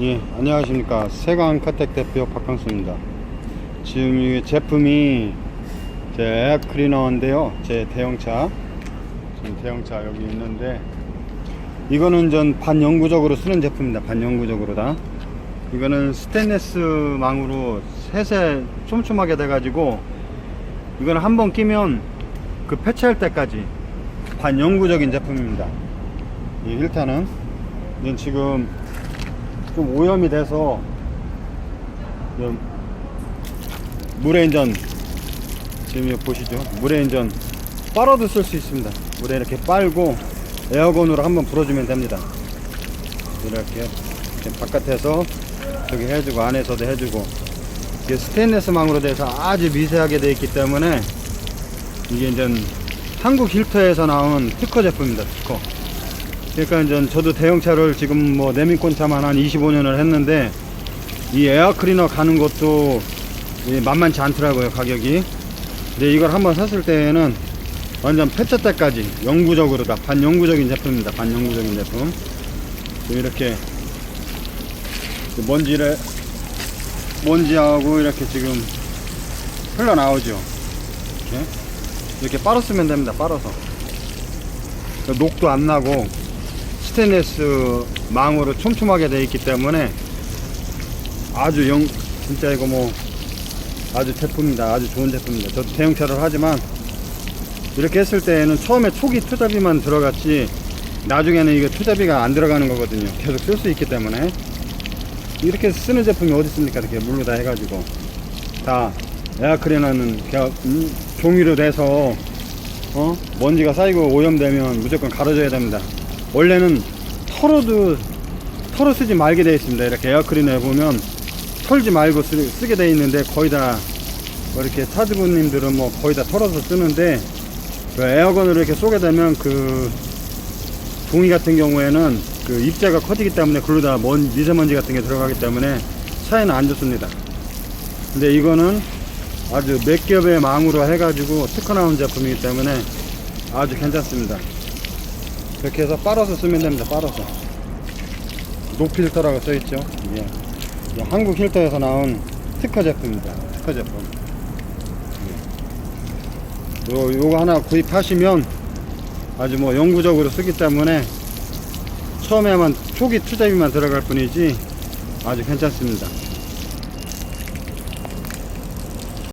예, 안녕하십니까. 세강 카텍 대표 박강수입니다. 지금 이 제품이 제 에어 클리너인데요. 제 대형차. 지금 대형차 여기 있는데, 이거는 전 반영구적으로 쓰는 제품입니다. 반영구적으로 다. 이거는 스테인레스 망으로 세세 촘촘하게 돼 가지고, 이거는 한번 끼면 그 폐차할 때까지 반영구적인 제품입니다. 이 1타는. 이건 지금 좀 오염이 돼서 좀 물에 인전 지금 보시죠? 물에 인전 빨아도 쓸 수 있습니다. 물에 이렇게 빨고 에어건으로 한번 불어주면 됩니다. 이렇게 바깥에서 저기 해주고 안에서도 해주고 이게 스테인레스 망으로 돼서 아주 미세하게 되어 있기 때문에 이게 이제 한국 힐터에서 나온 특허 제품입니다 특허 그러니까 이제 저도 대형차를 지금 뭐 내민권 차만 한 25년을 했는데 이 에어클리너 가는 것도 이 만만치 않더라고요 가격이. 근데 이걸 한번 샀을 때에는 완전 폐차 때까지 영구적으로 다. 반영구적인 제품입니다 반영구적인 제품. 이렇게 먼지를 먼지하고 이렇게 지금 흘러나오죠. 이렇게? 이렇게 빨았으면 됩니다 빨아서. 녹도 안 나고 스테인레스 망으로 촘촘하게 되어 있기 때문에 아주 영 진짜 이거 뭐 아주 제품입니다. 아주 좋은 제품입니다. 저도 대형차를 하지만 이렇게 했을 때에는 처음에 초기 투자비만 들어갔지 나중에는 이게 투자비가 안 들어가는 거거든요. 계속 쓸 수 있기 때문에. 이렇게 쓰는 제품이 어디 있습니까? 이렇게 물로 다 해가지고 다 에어클리너는 그냥 음, 종이로 돼서 어? 먼지가 쌓이고 오염되면 무조건 가려져야 됩니다 원래는 털어도 털어 쓰지 말게 되어 있습니다. 이렇게 에어클리너에 보면 털지 말고 쓰, 쓰게 되어 있는데 거의 다뭐 이렇게 차주분님들은 뭐 거의 다 털어서 쓰는데 그 에어건으로 이렇게 쏘게 되면 그 종이 같은 경우에는 그 입자가 커지기 때문에 글로 다 먼, 미세먼지 같은 게 들어가기 때문에 차에는 안 좋습니다. 근데 이거는 아주 몇 겹의 망으로 해가지고 특허 나온 제품이기 때문에 아주 괜찮습니다 이렇게 해서 빨아서 쓰면 됩니다 빨아서 노필터라고 써있죠 예. 이게 한국 힐터에서 나온 특허 제품입니다 특허 제품 예. 요, 요거 하나 구입하시면 아주 뭐 영구적으로 쓰기 때문에 처음에만 초기 투자비만 들어갈 뿐이지 아주 괜찮습니다